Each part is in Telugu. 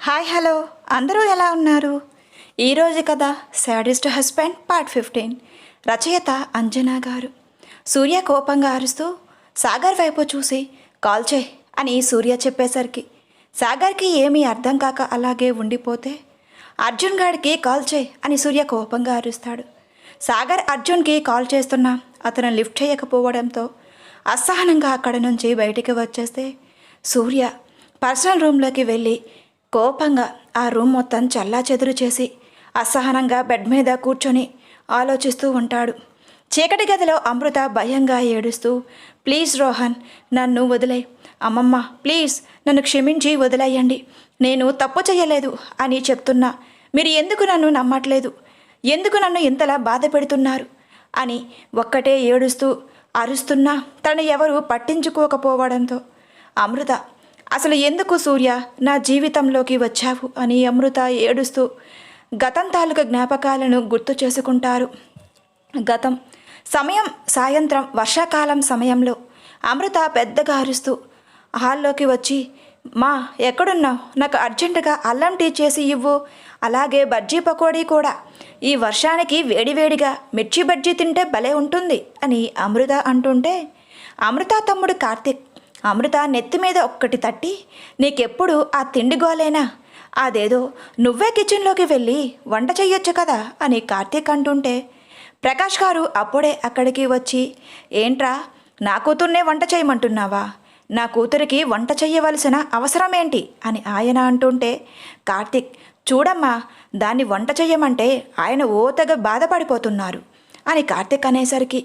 Hi hello. అందరూ ఎలా ఉన్నారు? ఈరోజు కదా శాడిస్ట్ హస్బెండ్ పార్ట్ ఫిఫ్టీన్. రచయిత అంజనా గారు. సూర్య కోపంగా అరుస్తూ సాగర్ వైపు చూసి కాల్ చేయి అని సూర్య చెప్పేసరికి సాగర్కి ఏమీ అర్థం కాక అలాగే ఉండిపోతే? అర్జున్ గాడికి కాల్ చేయి అని సూర్య కోపంగా అరుస్తాడు. సాగర్ అర్జున్కి కాల్ చేస్తున్నా అతను లిఫ్ట్ చేయకపోవడంతో అసహనంగా అక్కడ నుంచి బయటికి వచ్చేస్తే? సూర్య పర్సనల్ రూమ్లోకి వెళ్ళి కోపంగా ఆ రూమ్ మొత్తం చల్లా చెదురు చేసి అసహనంగా బెడ్ మీద కూర్చొని ఆలోచిస్తూ ఉంటాడు. చీకటి గదిలో అమృత భయంగా ఏడుస్తూ ప్లీజ్ రోహన్ నన్ను వదిలే అమ్మమ్మ ప్లీజ్ నన్ను క్షమించి వదిలేయండి. నేను తప్పు చేయలేదు అని చెప్తున్నా మీరు ఎందుకు నన్ను నమ్మట్లేదు? ఎందుకు నన్ను ఇంతలా బాధ పెడుతున్నారు? అని ఒక్కటే ఏడుస్తూ అరుస్తున్నా తను ఎవరు పట్టించుకోకపోవడంతో. అమృత అసలు ఎందుకు సూర్య? నా జీవితంలోకి వచ్చావు అని అమృత ఏడుస్తూ గతం తాలూకు జ్ఞాపకాలను గుర్తు చేసుకుంటారు. గతం సమయం సాయంత్రం వర్షాకాలం సమయంలో అమృత పెద్దగా అరుస్తూ హాల్లోకి వచ్చి మా ఎక్కడున్నావు? నాకు అర్జెంటుగా అల్లం టీ చేసి ఇవ్వు. అలాగే బజ్జీ పకోడీ కూడా. ఈ వర్షానికి వేడివేడిగా మిర్చి బజ్జీ తింటే భలే ఉంటుంది అని అమృత అంటుంటే అమృత తమ్ముడు కార్తిక్ అమృత నెత్తి మీద ఒక్కటి తట్టి నీకెప్పుడు ఆ తిండి గోలేనా? అదేదో నువ్వే కిచెన్లోకి వెళ్ళి వంట చెయ్యొచ్చు కదా అని కార్తీక్ అంటుంటే ప్రకాష్ గారు అప్పుడే అక్కడికి వచ్చి ఏంట్రా నా కూతుర్నే వంట చేయమంటున్నావా? నా కూతురికి వంట చెయ్యవలసిన అవసరం ఏంటి అని ఆయన అంటుంటే కార్తీక్ చూడమ్మా దాన్ని వంట చెయ్యమంటే ఆయన ఓతగా బాధపడిపోతున్నారు అని కార్తీక్ అనేసరికి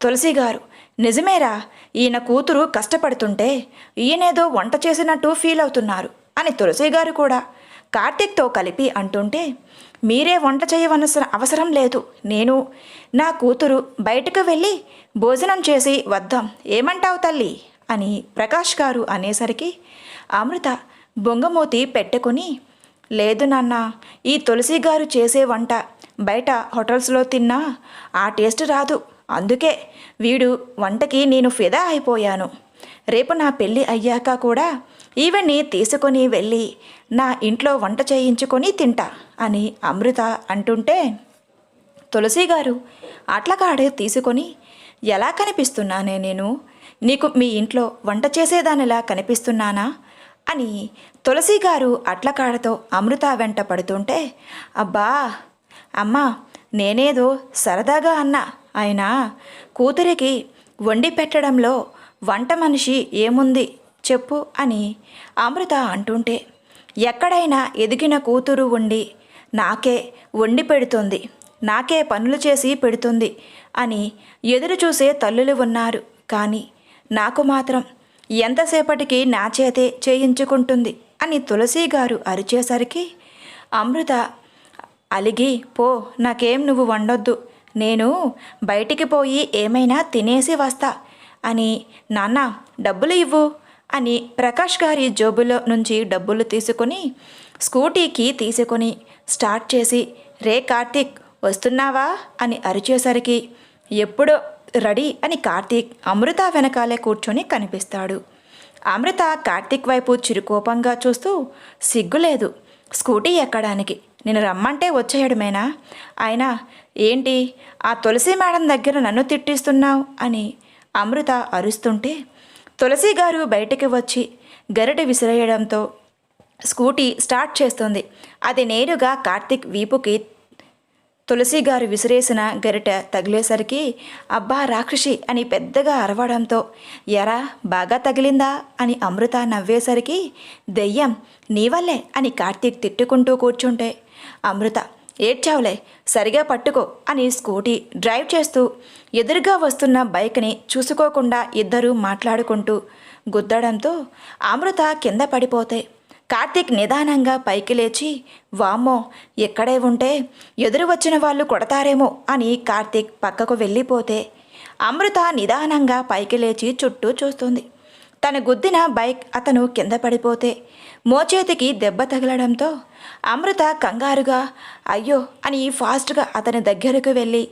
తులసి గారు నిజమేరా ఈయన కూతురు కష్టపడుతుంటే ఈయనేదో వంట చేసినట్టు ఫీల్ అవుతున్నారు అని తులసి గారు కూడా కార్తీక్తో కలిపి అంటుంటే మీరే వంట చేయవలసిన అవసరం లేదు. నేను నా కూతురు బయటకు వెళ్ళి భోజనం చేసి వద్దాం. ఏమంటావు తల్లి? అని ప్రకాష్ గారు అనేసరికి అమృత బొంగమూతి పెట్టుకుని లేదు నాన్న ఈ తులసి గారు చేసే వంట బయట హోటల్స్లో తిన్నా ఆ టేస్ట్ రాదు. అందుకే వీడు వంటకి నేను ఫిదా అయిపోయాను. రేపు నా పెళ్ళి అయ్యాక కూడా ఈవెన్ని తీసుకొని వెళ్ళి నా ఇంట్లో వంట చేయించుకొని తింటా అని అమృత అంటుంటే తులసి గారు అట్లకాడే తీసుకొని ఎలా కనిపిస్తున్నానే నేను? నీకు మీ ఇంట్లో వంట చేసేదానిలా కనిపిస్తున్నానా? అని తులసి గారు అట్లకాడతో అమృత వెంట పడుతుంటే అబ్బా అమ్మా నేనేదో సరదాగా అన్నా. అయినా కూతురికి వండి పెట్టడంలో వంట మనిషి ఏముంది చెప్పు అని అమృత అంటుంటే ఎక్కడైనా ఎదిగిన కూతురు ఉండి నాకే వండి పెడుతుంది నాకే పనులు చేసి పెడుతుంది అని ఎదురు చూసే తల్లులు ఉన్నారు. కానీ నాకు మాత్రం ఎంతసేపటికి నా చేతే చేయించుకుంటుంది అని తులసి గారు అరిచేసరికి అమృత అలిగి పో నాకేం నువ్వు వండొద్దు నేను బయటికి పోయి ఏమైనా తినేసి వస్తా. అని నాన్న డబ్బులు ఇవ్వు అని ప్రకాష్ గారి జోబులో నుంచి డబ్బులు తీసుకొని స్కూటీకి తీసుకొని స్టార్ట్ చేసి రే కార్తీక్ వస్తున్నావా? అని అరిచేసరికి ఎప్పుడో రెడీ అని కార్తీక్ అమృత వెనకాలే కూర్చొని కనిపిస్తాడు. అమృత కార్తీక్ వైపు చిరుకోపంగా చూస్తూ సిగ్గులేదు స్కూటీ ఎక్కడానికి. నేను రమ్మంటే వచ్చేయడమేనా? ఆయన ఏంటి? ఆ తులసి మేడం దగ్గర నన్ను తిట్టిస్తున్నావు అని అమృత అరుస్తుంటే తులసి గారు బయటికి వచ్చి గరిటె విసిరేయడంతో స్కూటీ స్టార్ట్ చేస్తుంది. అది నేరుగా కార్తీక్ వీపుకి తులసి గారు విసిరేసిన గరిట తగిలేసరికి అబ్బా రాక్షసి అని పెద్దగా అరవడంతో ఎరా బాగా తగిలిందా? అని అమృత నవ్వేసరికి దెయ్యం నీ వల్లే అని కార్తీక్ తిట్టుకుంటూ కూర్చుంటే అమృత ఏడ్చావులే సరిగా పట్టుకో అని స్కూటీ డ్రైవ్ చేస్తూ ఎదురుగా వస్తున్న బైక్ని చూసుకోకుండా ఇద్దరూ మాట్లాడుకుంటూ గుద్దడంతో అమృత కింద పడిపోతే కార్తీక్ నిదానంగా పైకి లేచి వామ్మో ఎక్కడే ఉంటే ఎదురు వచ్చిన వాళ్ళు కొడతారేమో అని కార్తీక్ పక్కకు వెళ్ళిపోతే అమృత నిదానంగా పైకి లేచి చుట్టూ చూస్తుంది. తన గుద్దిన బైక్ అతను కింద పడిపోతే మోచేతికి దెబ్బ తగలడంతో అమృత కంగారుగా అయ్యో అని ఫాస్ట్గా అతని దగ్గరకు వెళ్ళి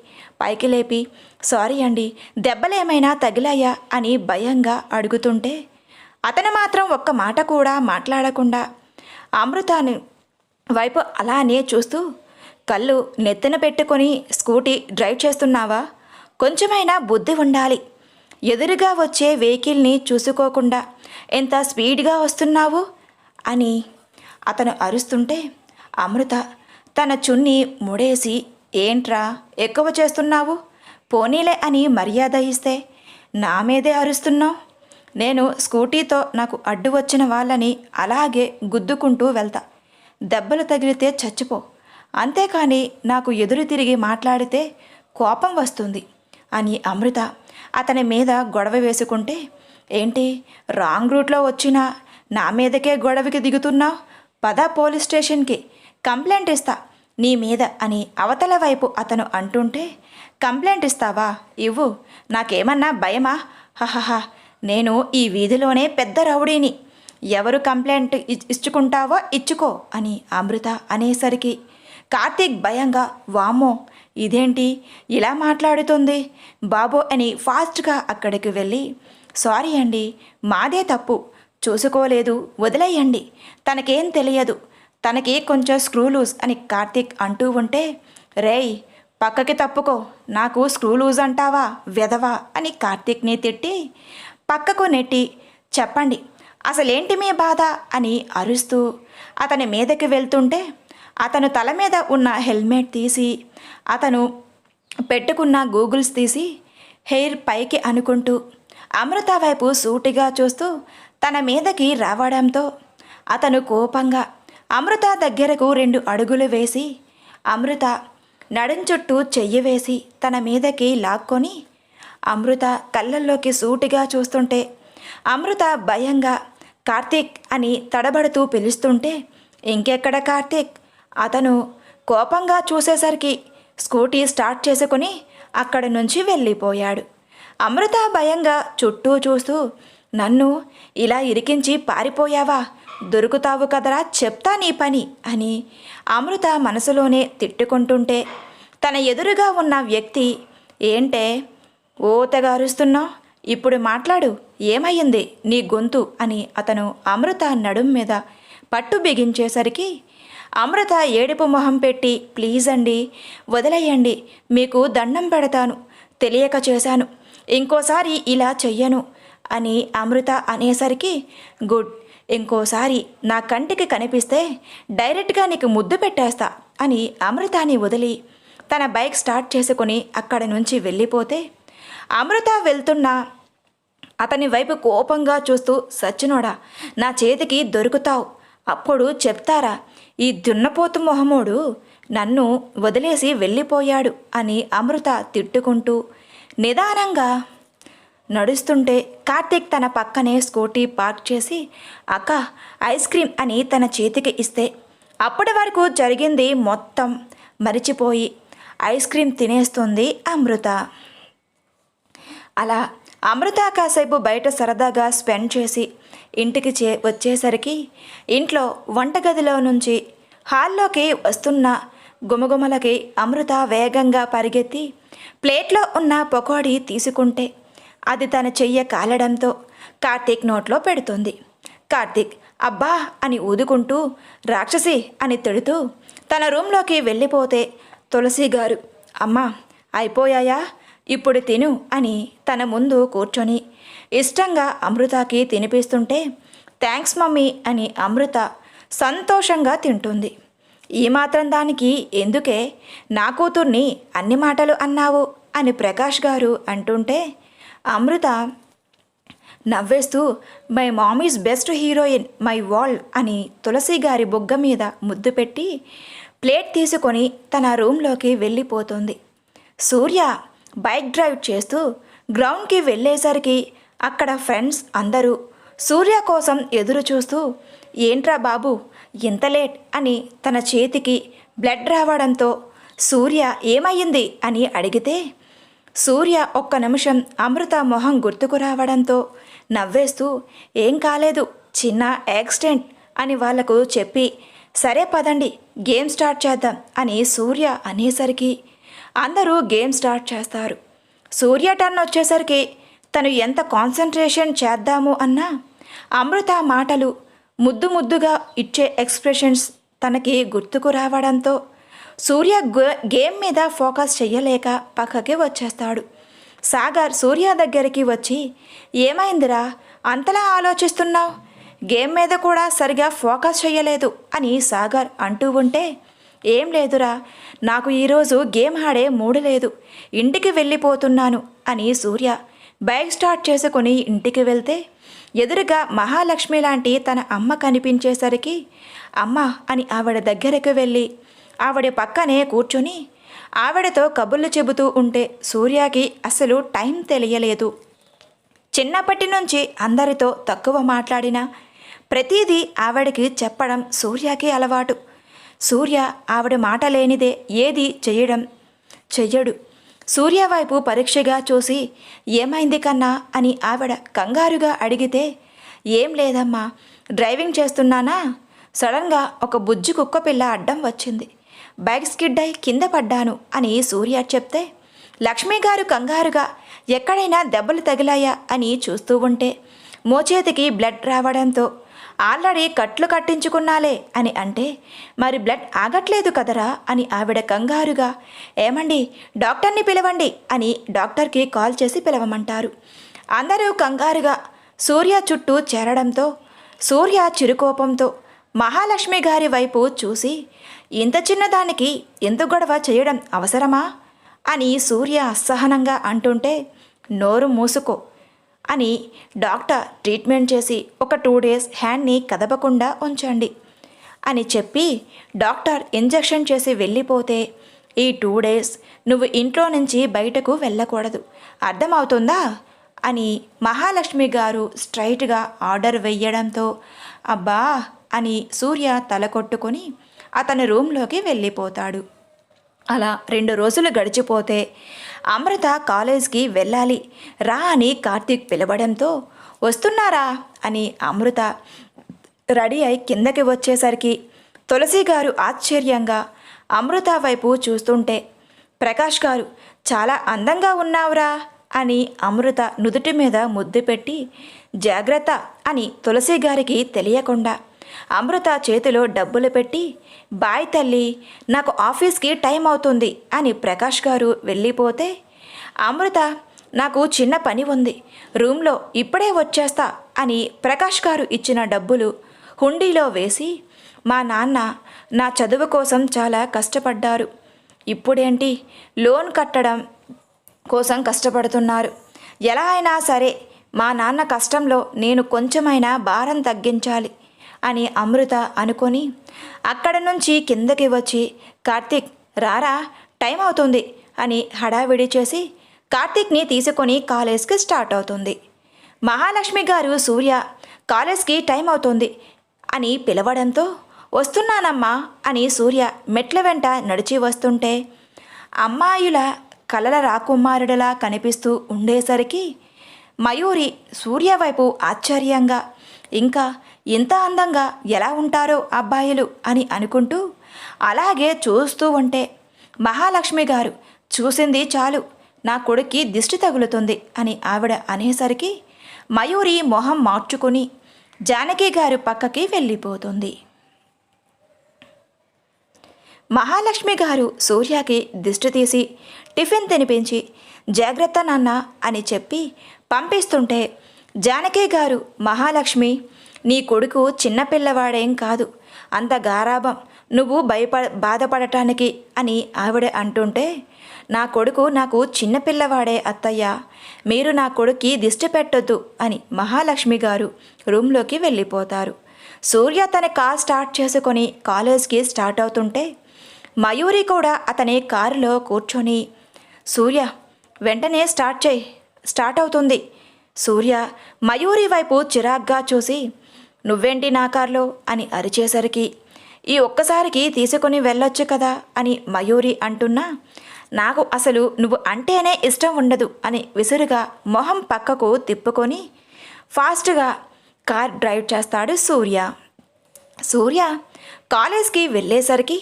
పైకి లేపి సారీ అండి దెబ్బలేమైనా తగిలాయా? అని భయంగా అడుగుతుంటే అతను మాత్రం ఒక్క మాట కూడా మాట్లాడకుండా అమృతాని వైపు అలానే చూస్తూ కళ్ళు నెత్తిన పెట్టుకొని స్కూటీ డ్రైవ్ చేస్తున్నావా? కొంచెమైనా బుద్ధి ఉండాలి. ఎదురుగా వచ్చే వెహికల్ని చూసుకోకుండా ఎంత స్పీడ్గా వస్తున్నావు? అని అతను అరుస్తుంటే అమృత తన చున్ని ముడేసి ఏంట్రా ఎక్కువ చేస్తున్నావు? పోనీలే అని మర్యాద ఇస్తే నా మీదే అరుస్తున్నావు? నేను స్కూటీతో నాకు అడ్డు వచ్చిన వాళ్ళని అలాగే గుద్దుకుంటూ వెళ్తా. దెబ్బలు తగిలితే చచ్చిపో. అంతేకాని నాకు ఎదురు తిరిగి మాట్లాడితే కోపం వస్తుంది అని అమృత అతని మీద గొడవ వేసుకుంటే ఏంటి రాంగ్ రూట్లో వచ్చినా నా మీదకే గొడవకి దిగుతున్నావు? పద పోలీస్ స్టేషన్కి. కంప్లైంట్ ఇస్తా. నీ మీద అని అవతల వైపు అతను అంటుంటే కంప్లైంట్ ఇస్తావా? ఇవ్వు. నాకేమన్నా భయమా? హహహ. నేను ఈ వీధిలోనే పెద్ద రౌడీని. ఎవరు కంప్లైంట్ ఇచ్చుకుంటావో ఇచ్చుకో అని అమృత అనేసరికి కార్తీక్ భయంగా వామ్మో! ఇదేంటి? ఇలా మాట్లాడుతుంది? బాబో అని ఫాస్ట్గా అక్కడికి వెళ్ళి సారీ అండి మాదే తప్పు. చూసుకోలేదు వదిలేయండి. తనకేం తెలియదు. తనకి కొంచెం స్క్రూ లూజ్ అని కార్తీక్ అంటూ ఉంటే రేయ్ పక్కకి తప్పుకో. నాకు స్క్రూ లూజ్ అంటావా వెధవా అని కార్తీక్ని తిట్టి పక్కకు నెట్టి చెప్పండి అసలేంటి మీ బాధ అని అరుస్తూ అతని మీదకి వెళ్తుంటే అతను తల మీద ఉన్న హెల్మెట్ తీసి అతను పెట్టుకున్న గూగుల్స్ తీసి హెయిర్ పైకి అనుకుంటూ అమృత వైపు సూటిగా చూస్తూ తన మీదకి రావడంతో అతను కోపంగా అమృత దగ్గరకు రెండు అడుగులు వేసి అమృత నడుం చుట్టూ చెయ్యి వేసి తన మీదకి లాక్కొని అమృత కళ్ళల్లోకి సూటిగా చూస్తుంటే అమృత భయంగా కార్తీక్ అని తడబడుతూ పిలుస్తుంటే ఇంకెక్కడ కార్తీక్? అతను కోపంగా చూసేసరికి స్కూటీ స్టార్ట్ చేసుకుని అక్కడి నుంచి వెళ్ళిపోయాడు. అమృత భయంగా చుట్టూ చూస్తూ నన్ను ఇలా ఇరికించి పారిపోయావా? దొరుకుతావు కదరా చెప్తా నీ పని అని అమృత మనసులోనే తిట్టుకుంటుంటే తన ఎదురుగా ఉన్న వ్యక్తి ఏంటే ఓ అరుస్తున్నావు? ఇప్పుడు మాట్లాడు ఏమయ్యింది నీ గొంతు? అని అతను అమృత నడుం మీద పట్టు బిగించేసరికి అమృత ఏడుపు మొహం పెట్టి ప్లీజ్ అండి వదిలేయండి మీకు దండం పెడతాను తెలియక చేశాను ఇంకోసారి ఇలా చెయ్యను అని అమృత అనేసరికి గుడ్ ఇంకోసారి నా కంటికి కనిపిస్తే డైరెక్ట్గా నీకు ముద్దు పెట్టేస్తా అని అమృతాని వదిలి తన బైక్ స్టార్ట్ చేసుకుని అక్కడి నుంచి వెళ్ళిపోతే అమృత వెళ్తున్న అతని వైపు కోపంగా చూస్తూ సచ్చినోడా నా చేతికి దొరుకుతావు. అప్పుడు చెప్తారా ఈ దున్నపోతు మొహమోడు నన్ను వదిలేసి వెళ్ళిపోయాడు అని అమృత తిట్టుకుంటూ నిదానంగా నడుస్తుంటే కార్తీక్ తన పక్కనే స్కూటీ పార్క్ చేసి అక్క ఐస్ క్రీమ్ అని తన చేతికి ఇస్తే అప్పటి వరకు జరిగింది మొత్తం మరిచిపోయి ఐస్ క్రీమ్ తినేస్తుంది అమృత. అలా అమృత కాసేపు బయట సరదాగా స్పెండ్ చేసి ఇంటికి చే వచ్చేసరికి ఇంట్లో వంటగదిలో నుంచి హాల్లోకి వస్తున్న గుమగుమలకి అమృత వేగంగా పరిగెత్తి ప్లేట్లో ఉన్న పకోడీ తీసుకుంటే అది తన చెయ్య కాలడంతో కార్తీక్ నోట్లో పెడుతుంది. కార్తీక్ అబ్బా అని ఊదుకుంటూ రాక్షసి అని తిడుతూ తన రూంలోకి వెళ్ళిపోతే తులసి గారు అమ్మా అయిపోయాయా? ఇప్పుడు తిను అని తన ముందు కూర్చొని ఇష్టంగా అమృతకి తినిపిస్తుంటే థ్యాంక్స్ మమ్మీ అని అమృత సంతోషంగా తింటుంది. ఈ మాత్రం దానికి ఎందుకే నా కూతుర్ని అన్ని మాటలు అన్నావు అని ప్రకాష్ గారు అంటుంటే Amrutha నవ్వేస్తూ my mom is best heroine my world అని తులసి గారి బొగ్గ మీద ముద్దు పెట్టి ప్లేట్ తీసుకొని తన రూంలోకి వెళ్ళిపోతుంది. సూర్య బైక్ డ్రైవ్ చేస్తూ గ్రౌండ్కి వెళ్ళేసరికి అక్కడ ఫ్రెండ్స్ అందరూ సూర్య కోసం ఎదురు చూస్తూ ఏంట్రా బాబు ఇంత లేట్ అని తన చేతికి బ్లడ్ రావడంతో సూర్య ఏమయ్యింది అని అడిగితే సూర్య ఒక్క నిమిషం అమృత మొహం గుర్తుకు రావడంతో నవ్వేస్తూ ఏం కాలేదు చిన్న యాక్సిడెంట్ అని వాళ్ళకు చెప్పి సరే పదండి గేమ్ స్టార్ట్ చేద్దాం అని సూర్య అనేసరికి అందరూ గేమ్ స్టార్ట్ చేస్తారు. సూర్య టర్న్ వచ్చేసరికి తను ఎంత కాన్సన్ట్రేషన్ చేద్దాము అన్నా అమృత మాటలు ముద్దు ముద్దుగా ఇచ్చే ఎక్స్ప్రెషన్స్ తనకి గుర్తుకు రావడంతో సూర్య గో- గేమ్ మీద ఫోకస్ చెయ్యలేక పక్కకి వచ్చేస్తాడు. సాగర్ సూర్య దగ్గరికి వచ్చి ఏమైందిరా? అంతలా ఆలోచిస్తున్నావు? గేమ్ మీద కూడా సరిగా ఫోకస్ చేయలేదు అని సాగర్ అంటూ ఉంటే ఏం లేదురా. నాకు ఈరోజు గేమ్ ఆడే మూడు లేదు. ఇంటికి వెళ్ళిపోతున్నాను అని సూర్య బైక్ స్టార్ట్ చేసుకుని ఇంటికి వెళ్తే ఎదురుగా మహాలక్ష్మి లాంటి తన అమ్మ కనిపించేసరికి అమ్మ అని ఆవిడ దగ్గరకు వెళ్ళి ఆవిడ పక్కనే కూర్చొని ఆవిడతో కబుర్లు చెబుతూ ఉంటే సూర్యకి అసలు టైం తెలియలేదు. చిన్నప్పటి నుంచి అందరితో తక్కువ మాట్లాడినా ప్రతిదీ ఆవిడకి చెప్పడం సూర్యకి అలవాటు. సూర్య ఆవిడ మాట లేనిదే ఏది చేయడం చెయ్యడు. సూర్య వైపు పరీక్షగా చూసి ఏమైంది కన్నా అని ఆవిడ కంగారుగా అడిగితే ఏం లేదమ్మా డ్రైవింగ్ చేస్తున్నానా? సడన్గా ఒక బుజ్జి కుక్క పిల్ల అడ్డం వచ్చింది. బైక్ స్కిడ్ అయి కింద పడ్డాను అని సూర్య చెప్తే లక్ష్మి గారు కంగారుగా ఎక్కడైనా దెబ్బలు తగిలాయా అని చూస్తూ ఉంటే మోచేతికి బ్లడ్ రావడంతో ఆల్రెడీ కట్లు కట్టించుకున్నాలే అని అంటే మరి బ్లడ్ ఆగట్లేదు కదరా అని ఆవిడ కంగారుగా ఏమండి డాక్టర్ని పిలవండి అని డాక్టర్కి కాల్ చేసి పిలవమంటారు. అందరూ కంగారుగా సూర్య చుట్టూ చేరడంతో సూర్య చిరుకోపంతో మహాలక్ష్మి గారి వైపు చూసి ఇంత చిన్నదానికి ఎంత గొడవ చేయడం అవసరమా? అని సూర్య అసహనంగా అంటుంటే నోరు మూసుకో అని డాక్టర్ ట్రీట్మెంట్ చేసి ఒక టూ డేస్ హ్యాండ్ని కదపకుండా ఉంచండి అని చెప్పి డాక్టర్ ఇంజెక్షన్ చేసి వెళ్ళిపోతే ఈ టూ డేస్ నువ్వు ఇంట్లో నుంచి బయటకు వెళ్ళకూడదు. అర్థమవుతుందా? అని మహాలక్ష్మి గారు స్ట్రైట్గా ఆర్డర్ వెయ్యడంతో అబ్బా అని సూర్య తల కొట్టుకొని అతని రూమ్లోకి వెళ్ళిపోతాడు. అలా రెండు రోజులు గడిచిపోతే అమృత కాలేజ్కి వెళ్ళాలి. రా అని కార్తీక్ పిలవడంతో వస్తున్నారా? అని అమృత రెడీ అయి కిందకి వచ్చేసరికి తులసి గారు ఆశ్చర్యంగా అమృత వైపు చూస్తుంటే ప్రకాష్ గారు చాలా అందంగా ఉన్నావురా అని అమృత నుదుటి మీద ముద్దు పెట్టి జాగ్రత్త అని తులసి గారికి తెలియకుండా అమృత చేతిలో డబ్బులు పెట్టి బాయ్ తల్లి నాకు ఆఫీస్కి టైం అవుతుంది అని ప్రకాష్ గారు వెళ్ళిపోతే అమృత నాకు చిన్న పని ఉంది రూమ్లో ఇప్పుడే వచ్చేస్తా అని ప్రకాష్ గారు ఇచ్చిన డబ్బులు హుండీలో వేసి మా నాన్న నా చదువు కోసం చాలా కష్టపడ్డారు. ఇప్పుడేంటి? లోన్ కట్టడం కోసం కష్టపడుతున్నారు. ఎలా అయినా సరే మా నాన్న కష్టంలో నేను కొంచెమైనా భారం తగ్గించాలి. అని అమృత అనుకొని అక్కడ నుంచి కిందకి వచ్చి కార్తీక్ రారా టైం అవుతుంది అని హడావిడి చేసి కార్తీక్ని తీసుకొని కాలేజ్కి స్టార్ట్ అవుతుంది. మహాలక్ష్మి గారు సూర్య కాలేజ్కి టైం అవుతుంది అని పిలవడంతో వస్తున్నానమ్మా అని సూర్య మెట్ల వెంట నడిచి వస్తుంటే అమ్మాయిల కలల రాకుమారుడలా కనిపిస్తూ ఉండేసరికి మయూరి సూర్య వైపు ఆశ్చర్యంగా ఇంకా ఇంత అందంగా ఎలా ఉంటారో అబ్బాయిలు అని అనుకుంటూ అలాగే చూస్తూ ఉంటే మహాలక్ష్మి గారు చూసింది చాలు నా కొడుక్కి దిష్టి తగులుతుంది అని ఆవిడ అనేసరికి మయూరి మొహం మార్చుకుని జానకి గారు పక్కకి వెళ్ళిపోతుంది. మహాలక్ష్మి గారు సూర్యకి దిష్టి తీసి టిఫిన్ తినిపించి జాగ్రత్త నాన్న అని చెప్పి పంపిస్తుంటే జానకి గారు మహాలక్ష్మి నీ కొడుకు చిన్నపిల్లవాడేం కాదు. అంత గారాభం. నువ్వు భయప బాధపడటానికి అని ఆవిడ అంటుంటే నా కొడుకు నాకు చిన్నపిల్లవాడే అత్తయ్య. మీరు నా కొడుక్కి దిష్టి పెట్టొద్దు అని మహాలక్ష్మి గారు రూమ్లోకి వెళ్ళిపోతారు. సూర్య తన కార్ స్టార్ట్ చేసుకొని కాలేజ్కి స్టార్ట్ అవుతుంటే మయూరి కూడా అతని కారులో కూర్చొని సూర్య వెంటనే స్టార్ట్ చేయి. స్టార్ట్ అవుతుంది. సూర్య మయూరి వైపు చిరాగ్గా చూసి నువ్వేంటి నా కార్లో? అని అరిచేసరికి ఈ ఒక్కసారికి తీసుకొని వెళ్ళొచ్చు కదా? అని మయూరి అంటున్నా నాకు అసలు నువ్వు అంటేనే ఇష్టం ఉండదు అని విసురుగా మొహం పక్కకు తిప్పుకొని ఫాస్ట్గా కార్ డ్రైవ్ చేస్తాడు సూర్య. సూర్య కాలేజ్కి వెళ్ళేసరికి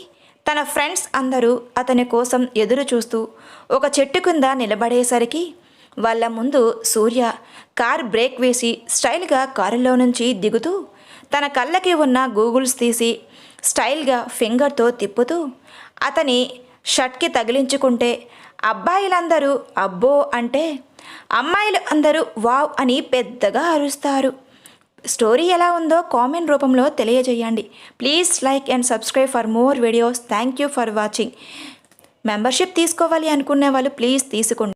తన ఫ్రెండ్స్ అందరూ అతని కోసం ఎదురు చూస్తూ ఒక చెట్టు కింద నిలబడేసరికి వాళ్ళ ముందు సూర్య కార్ బ్రేక్ వేసి స్టైల్గా కారులో నుంచి దిగుతూ తన కళ్ళకి ఉన్న గూగుల్స్ తీసి స్టైల్గా ఫింగర్తో తిప్పుతూ అతని షర్ట్కి తగిలించుకుంటే అబ్బాయిలందరూ అబ్బో అంటే అమ్మాయిలు అందరూ వావ్ అని పెద్దగా అరుస్తారు. స్టోరీ ఎలా ఉందో కామెంట్ రూపంలో తెలియజేయండి. Please like and subscribe for more videos. Thank you for watching. Membership తీసుకోవాలి అనుకునే వాళ్ళు ప్లీజ్ తీసుకోండి